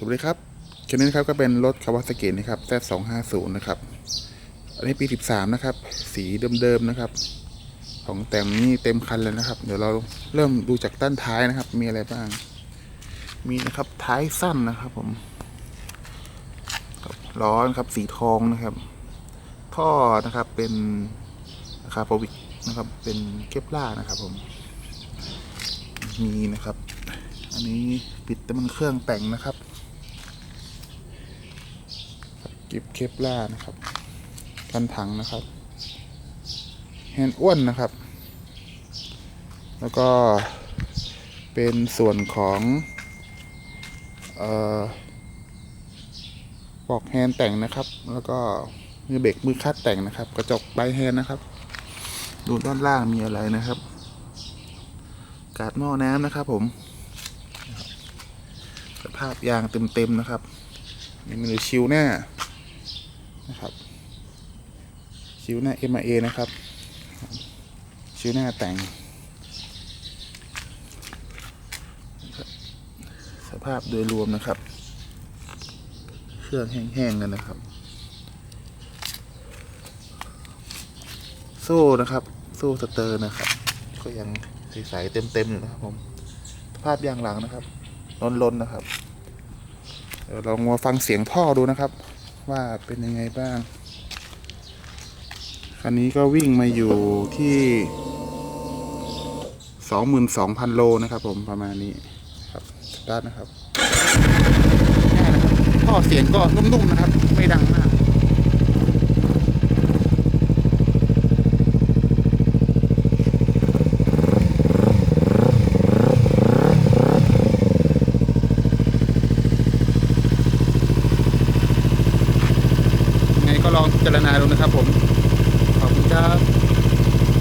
สวัสดีครับคันนี้นะครับก็เป็นรถคาวาซากินะครับ Z250 นะครับ อันนี้ปี13นะครับ สีเดิมๆนะครับ ของแต่งนี่เต็มคันเลยนะครับ เดี๋ยวเราเริ่มดูจากด้านท้ายนะครับ มีอะไรบ้าง มีนะครับท้ายสั้นนะครับ ผมล้อนะครับสีทองนะครับ ท่อนะครับเป็นอาคาโปวิกนะครับ เป็นเคปล่านะครับ ผม มีนะครับ อันนี้ปิดแต่มันเครื่องแต่งนะครับ กิบเคปล่านะครับ กันถังนะครับแฮนอ้วนนะครับ แล้วก็เป็นส่วนของออปลอกแฮนแต่งนะครับ แล้วก็มือเบรกมือคัดแต่งนะครับ กระจกไบแฮนนะครับ ดูด้านล่างมีอะไรนะครับ กาดหม้อน้ำนะครับผมสภาพยางเต็มๆนะครับนี่มันคือชิวหน้า นะครับชิวหน้า m อ a นะครับชิวหน้าแต่ง สภาพโดยรวมนะครับ เครื่องแห้งๆกันนะครับ โซ่นะครับ โซ่สเตอร์นะครับ ก็ยังใสๆเต็มๆอยู่นะครับผมสภาพยางหลังนะครับล้นๆนะครับเดี๋ยวลองมาฟังเสียงท่อดูนะครับ ว่าเป็นยังไงบ้าง คันนี้ก็วิ่งมาอยู่ที่สองหมื่นสองพันโลนะครับผมประมาณนี้ครับสตาร์ทนะครับง่นะครับท่อเสียงก็นุ่มๆนะครับ ไม่ดังมาก ลองพิจารณาดูนะครับผม ขอบคุณครับ